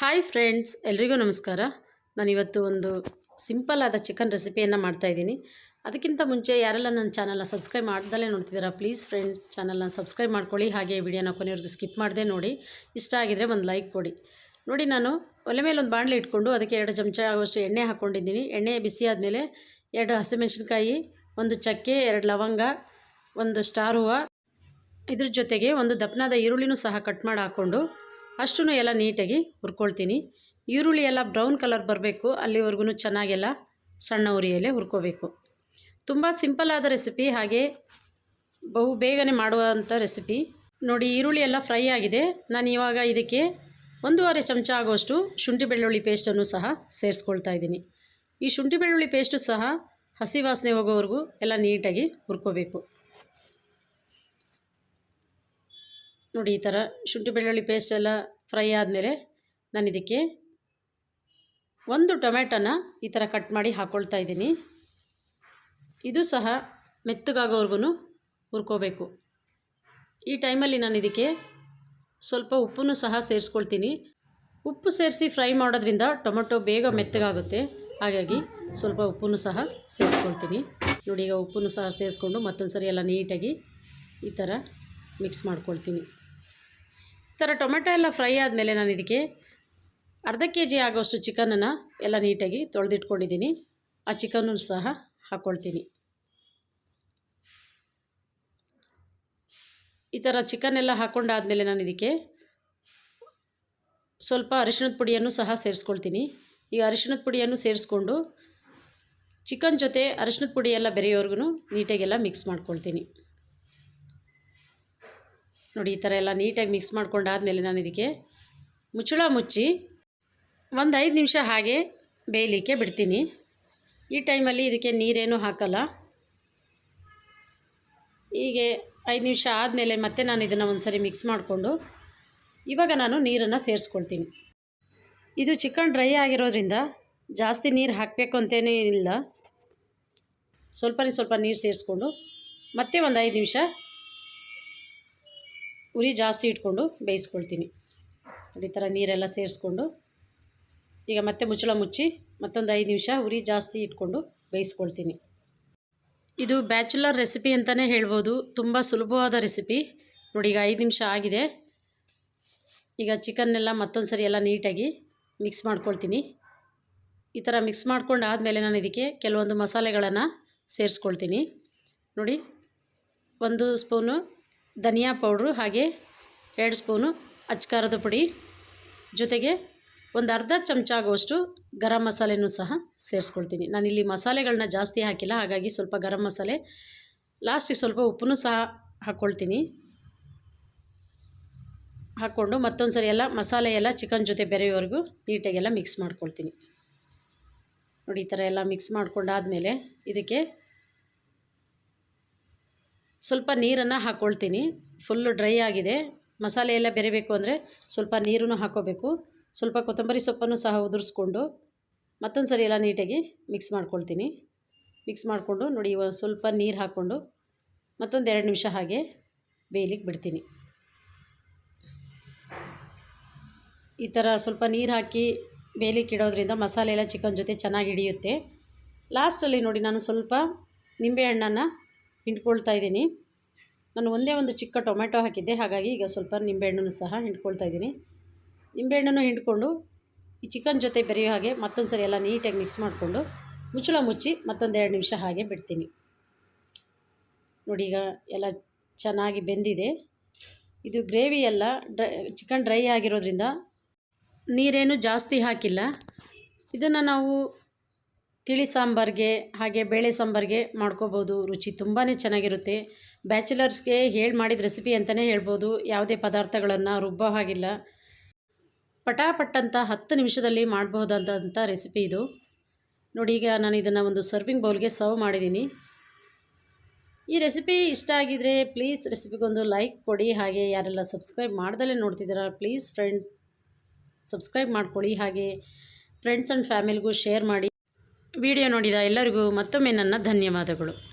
Hi friends, ಎಲ್ರಿಗೂ ನಮಸ್ಕಾರ. ನಾನಿವತ್ತು ಒಂದು ಸಿಂಪಲ್ ಆದ ಚಿಕನ್ ರೆಸಿಪಿಯನ್ನು ಮಾಡ್ತಾಯಿದ್ದೀನಿ ಅದಕ್ಕಿಂತ ಮುಂಚೆ ಯಾರೆಲ್ಲ ನನ್ನ ಚಾನಲ್ನ ಸಬ್ಸ್ಕ್ರೈಬ್ ಮಾಡ್ದಲ್ಲೇ ನೋಡ್ತಿದ್ದೀರಾ, ಪ್ಲೀಸ್ ಫ್ರೆಂಡ್ಸ್, ಚಾನಲ್ನ ಸಬ್ಸ್ಕ್ರೈಬ್ ಮಾಡ್ಕೊಳ್ಳಿ. ಹಾಗೆ ವಿಡಿಯೋನ ಕೊನೆವರೆಗೂ ಸ್ಕಿಪ್ ಮಾಡದೆ ನೋಡಿ. ಇಷ್ಟ ಆಗಿದರೆ ಒಂದು ಲೈಕ್ ಕೊಡಿ. ನೋಡಿ, ನಾನು ಒಲೆ ಮೇಲೆ ಒಂದು ಬಾಣಲೆ ಇಟ್ಕೊಂಡು ಅದಕ್ಕೆ ಎರಡು ಚಮಚ ಆಗುವಷ್ಟು ಎಣ್ಣೆ ಹಾಕ್ಕೊಂಡಿದ್ದೀನಿ. ಎಣ್ಣೆ ಬಿಸಿ ಆದಮೇಲೆ ಎರಡು ಹಸಿಮೆಣಸಿನ್ಕಾಯಿ, ಒಂದು ಚಕ್ಕೆ, ಎರಡು ಲವಂಗ, ಒಂದು ಸ್ಟಾರ್ ಹೂವು. ಇದ್ರ ಜೊತೆಗೆ ಒಂದು ದಪ್ಪನಾದ ಈರುಳ್ಳಿನೂ ಸಹ ಕಟ್ ಮಾಡಿ ಹಾಕ್ಕೊಂಡು ಅಷ್ಟೂ ಎಲ್ಲ ನೀಟಾಗಿ ಹುರ್ಕೊಳ್ತೀನಿ. ಈರುಳ್ಳಿ ಎಲ್ಲ ಬ್ರೌನ್ ಕಲರ್ ಬರಬೇಕು, ಅಲ್ಲಿವರೆಗೂ ಚೆನ್ನಾಗೆಲ್ಲ ಸಣ್ಣ ಉರಿಯಲ್ಲೇ ಹುರ್ಕೋಬೇಕು. ತುಂಬ ಸಿಂಪಲ್ ಆದ ರೆಸಿಪಿ, ಹಾಗೆ ಬಹು ಬೇಗನೆ ಮಾಡುವಂಥ ರೆಸಿಪಿ. ನೋಡಿ, ಈರುಳ್ಳಿ ಎಲ್ಲ ಫ್ರೈ ಆಗಿದೆ. ನಾನು ಇವಾಗ ಇದಕ್ಕೆ ಒಂದೂವರೆ ಚಮಚ ಆಗುವಷ್ಟು ಶುಂಠಿ ಬೆಳ್ಳುಳ್ಳಿ ಪೇಸ್ಟನ್ನು ಸಹ ಸೇರಿಸ್ಕೊಳ್ತಾ ಇದ್ದೀನಿ. ಈ ಶುಂಠಿ ಬೆಳ್ಳುಳ್ಳಿ ಪೇಸ್ಟು ಸಹ ಹಸಿ ವಾಸನೆ ಹೋಗೋವರೆಗೂ ಎಲ್ಲ ನೀಟಾಗಿ ಹುರ್ಕೋಬೇಕು. ನೋಡಿ, ಈ ಥರ ಶುಂಠಿ ಬೆಳ್ಳುಳ್ಳಿ ಪೇಸ್ಟ್ ಎಲ್ಲ ಫ್ರೈ ಆದಮೇಲೆ ನಾನು ಇದಕ್ಕೆ ಒಂದು ಟೊಮೆಟೊನ ಈ ಥರ ಕಟ್ ಮಾಡಿ ಹಾಕ್ಕೊಳ್ತಾ ಇದ್ದೀನಿ. ಇದು ಸಹ ಮೆತ್ತಗಾಗೋವರೆಗೂ ಹುರ್ಕೋಬೇಕು. ಈ ಟೈಮಲ್ಲಿ ನಾನು ಇದಕ್ಕೆ ಸ್ವಲ್ಪ ಉಪ್ಪನ್ನು ಸಹ ಸೇರಿಸ್ಕೊಳ್ತೀನಿ. ಉಪ್ಪು ಸೇರಿಸಿ ಫ್ರೈ ಮಾಡೋದ್ರಿಂದ ಟೊಮೆಟೊ ಬೇಗ ಮೆತ್ತಗಾಗುತ್ತೆ. ಹಾಗಾಗಿ ಸ್ವಲ್ಪ ಉಪ್ಪನ್ನು ಸಹ ಸೇರಿಸ್ಕೊಳ್ತೀನಿ. ನೋಡಿ, ಈಗ ಉಪ್ಪನ್ನು ಸಹ ಸೇರಿಸ್ಕೊಂಡು ಮತ್ತೊಂದು ಸರಿ ಎಲ್ಲ ನೀಟಾಗಿ ಈ ಥರ ಮಿಕ್ಸ್ ಮಾಡ್ಕೊಳ್ತೀನಿ. ಥರ ಟೊಮೆಟೊ ಎಲ್ಲ ಫ್ರೈ ಆದಮೇಲೆ ನಾನು ಇದಕ್ಕೆ ಅರ್ಧ ಕೆ ಜಿ ಆಗೋಷ್ಟು ಚಿಕನನ್ನು ಎಲ್ಲ ನೀಟಾಗಿ ತೊಳೆದಿಟ್ಕೊಂಡಿದ್ದೀನಿ. ಆ ಚಿಕನ್ನು ಸಹ ಹಾಕ್ಕೊಳ್ತೀನಿ ಈ ಥರ ಚಿಕನ್ ಎಲ್ಲ ಹಾಕ್ಕೊಂಡಾದಮೇಲೆ ನಾನು ಇದಕ್ಕೆ ಸ್ವಲ್ಪ ಅರಿಶಿಣದ ಪುಡಿಯನ್ನು ಸಹ ಸೇರಿಸ್ಕೊಳ್ತೀನಿ. ಈಗ ಅರಿಶಿಣದ ಪುಡಿಯನ್ನು ಸೇರಿಸ್ಕೊಂಡು ಚಿಕನ್ ಜೊತೆ ಅರಿಶಿಣದ ಪುಡಿ ಎಲ್ಲ ನೀಟಾಗಿ ನೀಟಾಗೆಲ್ಲ ಮಿಕ್ಸ್ ಮಾಡ್ಕೊಳ್ತೀನಿ. ನೋಡಿ, ಈ ಥರ ಎಲ್ಲ ನೀಟಾಗಿ ಮಿಕ್ಸ್ ಮಾಡ್ಕೊಂಡಾದಮೇಲೆ ನಾನು ಇದಕ್ಕೆ ಮುಚ್ಚಳ ಮುಚ್ಚಿ ಒಂದು ಐದು ನಿಮಿಷ ಹಾಗೆ ಬೇಯಲಿಕ್ಕೆ ಬಿಡ್ತೀನಿ. ಈ ಟೈಮಲ್ಲಿ ಇದಕ್ಕೆ ನೀರೇನು ಹಾಕಲ್ಲ. ಹೀಗೆ ಐದು ನಿಮಿಷ ಆದಮೇಲೆ ಮತ್ತೆ ನಾನು ಇದನ್ನು ಒಂದು ಸರಿ ಮಿಕ್ಸ್ ಮಾಡಿಕೊಂಡು ಇವಾಗ ನಾನು ನೀರನ್ನು ಸೇರಿಸ್ಕೊಳ್ತೀನಿ. ಇದು ಚಿಕನ್ ಡ್ರೈ ಆಗಿರೋದ್ರಿಂದ ಜಾಸ್ತಿ ನೀರು ಹಾಕಬೇಕು ಅಂತೇನೂ ಇಲ್ಲ. ಸ್ವಲ್ಪನೇ ಸ್ವಲ್ಪ ನೀರು ಸೇರಿಸ್ಕೊಂಡು ಮತ್ತೆ ಒಂದು ಐದು ನಿಮಿಷ ಉರಿ ಜಾಸ್ತಿ ಇಟ್ಕೊಂಡು ಬೇಯಿಸ್ಕೊಳ್ತೀನಿ. ಈ ಥರ ನೀರೆಲ್ಲ ಸೇರಿಸ್ಕೊಂಡು ಈಗ ಮತ್ತೆ ಮುಚ್ಚಳ ಮುಚ್ಚಿ ಮತ್ತೊಂದು ಐದು ನಿಮಿಷ ಉರಿ ಜಾಸ್ತಿ ಇಟ್ಕೊಂಡು ಬೇಯಿಸ್ಕೊಳ್ತೀನಿ. ಇದು ಬ್ಯಾಚುಲರ್ ರೆಸಿಪಿ ಅಂತಲೇ ಹೇಳ್ಬೋದು. ತುಂಬ ಸುಲಭವಾದ ರೆಸಿಪಿ. ನೋಡಿ, ಈಗ ಐದು ನಿಮಿಷ ಆಗಿದೆ. ಈಗ ಚಿಕನ್ನೆಲ್ಲ ಮತ್ತೊಂದು ಸರಿ ಎಲ್ಲ ನೀಟಾಗಿ ಮಿಕ್ಸ್ ಮಾಡ್ಕೊಳ್ತೀನಿ. ಈ ಥರ ಮಿಕ್ಸ್ ಮಾಡ್ಕೊಂಡು ಆದಮೇಲೆ ನಾನು ಇದಕ್ಕೆ ಕೆಲವೊಂದು ಮಸಾಲೆಗಳನ್ನು ಸೇರಿಸ್ಕೊಳ್ತೀನಿ. ನೋಡಿ, ಒಂದು ಸ್ಪೂನು ಧನಿಯಾ ಪೌಡ್ರು ಹಾಗೆ ಎರಡು ಸ್ಪೂನು ಅಚ್ಕಾರದ ಪುಡಿ. ಜೊತೆಗೆ ಒಂದು ಅರ್ಧ ಚಮಚ ಆಗುವಷ್ಟು ಗರಂ ಮಸಾಲೆನೂ ಸಹ ಸೇರಿಸ್ಕೊಳ್ತೀನಿ. ನಾನಿಲ್ಲಿ ಮಸಾಲೆಗಳನ್ನ ಜಾಸ್ತಿ ಹಾಕಿಲ್ಲ, ಹಾಗಾಗಿ ಸ್ವಲ್ಪ ಗರಂ ಮಸಾಲೆ. ಲಾಸ್ಟಿಗೆ ಸ್ವಲ್ಪ ಉಪ್ಪನ್ನು ಸಹ ಹಾಕ್ಕೊಳ್ತೀನಿ. ಹಾಕ್ಕೊಂಡು ಮತ್ತೊಂದು ಸರಿ ಎಲ್ಲ ಮಸಾಲೆ ಎಲ್ಲ ಚಿಕನ್ ಜೊತೆ ಬೆರೆಯೋವರೆಗೂ ನೀಟಾಗೆಲ್ಲ ಮಿಕ್ಸ್ ಮಾಡ್ಕೊಳ್ತೀನಿ. ನೋಡಿ, ಈ ಥರ ಎಲ್ಲ ಮಿಕ್ಸ್ ಮಾಡ್ಕೊಂಡಾದಮೇಲೆ ಇದಕ್ಕೆ ಸ್ವಲ್ಪ ನೀರನ್ನು ಹಾಕ್ಕೊಳ್ತೀನಿ ಫುಲ್ಲು ಡ್ರೈ ಆಗಿದೆ. ಮಸಾಲೆ ಎಲ್ಲ ಬೆರಿಬೇಕು ಅಂದರೆ ಸ್ವಲ್ಪ ನೀರನ್ನು ಹಾಕ್ಕೋಬೇಕು ಸ್ವಲ್ಪ ಕೊತ್ತಂಬರಿ ಸೊಪ್ಪನ್ನು ಸಹ ಉದುರಿಸ್ಕೊಂಡು ಮತ್ತೊಂದು ಸರಿ ಎಲ್ಲ ನೀಟಾಗಿ ಮಿಕ್ಸ್ ಮಾಡ್ಕೊಳ್ತೀನಿ. ಮಿಕ್ಸ್ ಮಾಡಿಕೊಂಡು ನೋಡಿ ಇವಾಗ ಸ್ವಲ್ಪ ನೀರು ಹಾಕ್ಕೊಂಡು ಮತ್ತೊಂದು ಎರಡು ನಿಮಿಷ ಹಾಗೆ ಬೇಯಲಿಕ್ಕೆ ಬಿಡ್ತೀನಿ. ಈ ಥರ ಸ್ವಲ್ಪ ನೀರು ಹಾಕಿ ಬೇಯಲಿಕ್ಕೆ ಇಡೋದ್ರಿಂದ ಮಸಾಲೆ ಎಲ್ಲ ಚಿಕನ್ ಜೊತೆ ಚೆನ್ನಾಗಿ ಹಿಡಿಯುತ್ತೆ. ಲಾಸ್ಟಲ್ಲಿ ನೋಡಿ ನಾನು ಸ್ವಲ್ಪ ನಿಂಬೆಹಣ್ಣನ್ನು ಹಿಂಡ್ಕೊಳ್ತಾ ಇದ್ದೀನಿ. ನಾನು ಒಂದೇ ಒಂದು ಚಿಕ್ಕ ಟೊಮೆಟೊ ಹಾಕಿದ್ದೆ. ಹಾಗಾಗಿ ಈಗ ಸ್ವಲ್ಪ ನಿಂಬೆಹಣ್ಣನ್ನು ಸಹ ಹಿಂಡ್ಕೊಳ್ತಾ ಇದ್ದೀನಿ. ನಿಂಬೆಹಣ್ಣನ್ನು ಹಿಂಡ್ಕೊಂಡು ಈ ಚಿಕನ್ ಜೊತೆ ಬೆರೆಯೋ ಹಾಗೆ ಮತ್ತೊಂದು ಸರಿ ಎಲ್ಲ ನೀಟಾಗಿ ಮಿಕ್ಸ್ ಮಾಡಿಕೊಂಡು ಮುಚ್ಚಳ ಮುಚ್ಚಿ ಮತ್ತೊಂದು ಎರಡು ನಿಮಿಷ ಹಾಗೆ ಬಿಡ್ತೀನಿ. ನೋಡಿ ಈಗ ಎಲ್ಲ ಚೆನ್ನಾಗಿ ಬೆಂದಿದೆ. ಇದು ಗ್ರೇವಿ ಎಲ್ಲ ಡ್ರೈ ಚಿಕನ್ ಡ್ರೈ ಆಗಿರೋದ್ರಿಂದ ನೀರೇನು ಜಾಸ್ತಿ ಹಾಕಿಲ್ಲ. ಇದನ್ನು ನಾವು ತಿಳಿ ಸಾಂಬಾರಿಗೆ ಹಾಗೆ ಬೇಳೆ ಸಾಂಬಾರಿಗೆ ಮಾಡ್ಕೋಬೋದು. ರುಚಿ ತುಂಬಾ ಚೆನ್ನಾಗಿರುತ್ತೆ. ಬ್ಯಾಚುಲರ್ಸ್ಗೆ ಹೇಳಿ ಮಾಡಿದ ರೆಸಿಪಿ ಅಂತಲೇ ಹೇಳ್ಬೋದು. ಯಾವುದೇ ಪದಾರ್ಥಗಳನ್ನು ರುಬ್ಬೋ ಹಾಗಿಲ್ಲ. ಪಟಾಪಟ್ಟಂತ ಹತ್ತು ನಿಮಿಷದಲ್ಲಿ ಮಾಡಬಹುದಾದಂಥ ರೆಸಿಪಿ ಇದು. ನೋಡಿ, ಈಗ ನಾನು ಇದನ್ನು ಒಂದು ಸರ್ವಿಂಗ್ ಬೌಲ್ಗೆ ಸರ್ವ್ ಮಾಡಿದ್ದೀನಿ. ಈ ರೆಸಿಪಿ ಇಷ್ಟ ಆಗಿದರೆ ಪ್ಲೀಸ್ ರೆಸಿಪಿಗೊಂದು ಲೈಕ್ ಕೊಡಿ. ಹಾಗೆ ಯಾರೆಲ್ಲ ಸಬ್ಸ್ಕ್ರೈಬ್ ಮಾಡ್ದಲೇ ನೋಡ್ತಿದ್ದೀರಾ, ಪ್ಲೀಸ್ ಫ್ರೆಂಡ್ ಸಬ್ಸ್ಕ್ರೈಬ್ ಮಾಡ್ಕೊಳ್ಳಿ. ಹಾಗೆ ಫ್ರೆಂಡ್ಸ್ ಆ್ಯಂಡ್ ಫ್ಯಾಮಿಲಿಗೂ ಶೇರ್ ಮಾಡಿ. ವಿಡಿಯೋ ನೋಡಿದ ಎಲ್ಲರಿಗೂ ಮತ್ತೊಮ್ಮೆ ನನ್ನ ಧನ್ಯವಾದಗಳು.